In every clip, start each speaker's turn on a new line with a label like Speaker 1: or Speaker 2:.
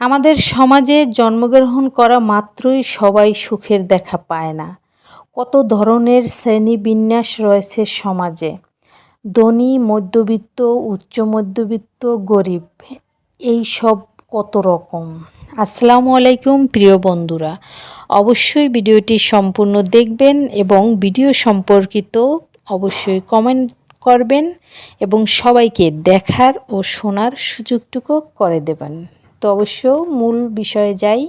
Speaker 1: আমাদের সমাজে জন্মগ্রহণ করা মাত্রই সবাই সুখের দেখা পায় না। কত ধরনের শ্রেণীবিন্যাস রয়েছে সমাজে। ধনী, মধ্যবিত্ত, উচ্চ মধ্যবিত্ত, গরিব, এই সব কত রকম? আসসালামু আলাইকুম প্রিয় বন্ধুরা। অবশ্যই ভিডিওটি সম্পূর্ণ দেখবেন এবং ভিডিও সম্পর্কিত অবশ্যই কমেন্ট করবেন এবং সবাইকে দেখার ও শোনার সুযোগটুকু করে দেবেন। তো অবশ্য মূল বিষয়ে যাই।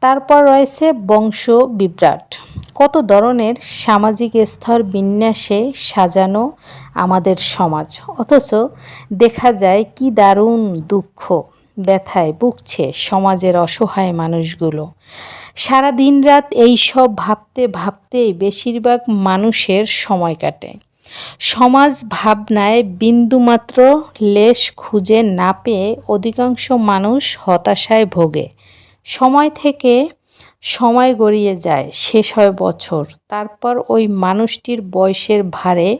Speaker 1: তারপর রয়েছে বংশ বিভ্রাট। কত ধরনের সামাজিক স্তর বিন্যাসে সাজানো আমাদের সমাজ? অথচ দেখা যায় কি দারুণ দুঃখ, ব্যথায় ভুগছে সমাজের অসহায় মানুষগুলো। সারা দিন রাত এই সব ভাবতে ভাবতেই বেশিরভাগ মানুষের সময় কাটে। সমাজ ভাবনায় বিন্দুমাত্র লেশ খুঁজে না পেয়ে অধিকাংশ মানুষ হতাশায় ভোগে। সময় থেকে সময় গড়িয়ে যায়, শেষ হয় বছর। তারপর ওই মানুষটির বয়সের ভারে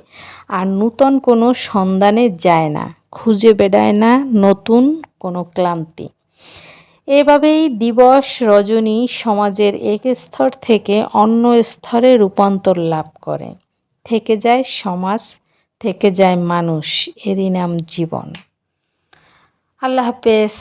Speaker 1: আর নূতন কোনো সন্ধানে যায় না, খুঁজে বেড়ায় না নতুন কোনো ক্লান্তি। এভাবেই দিবস রজনী সমাজের এক স্তর থেকে অন্য স্তরে রূপান্তর লাভ করে। থেকে যায় সমাজ থেকে যায় মানুষ। এরই নাম জীবন। আল্লাহ হাফেজ।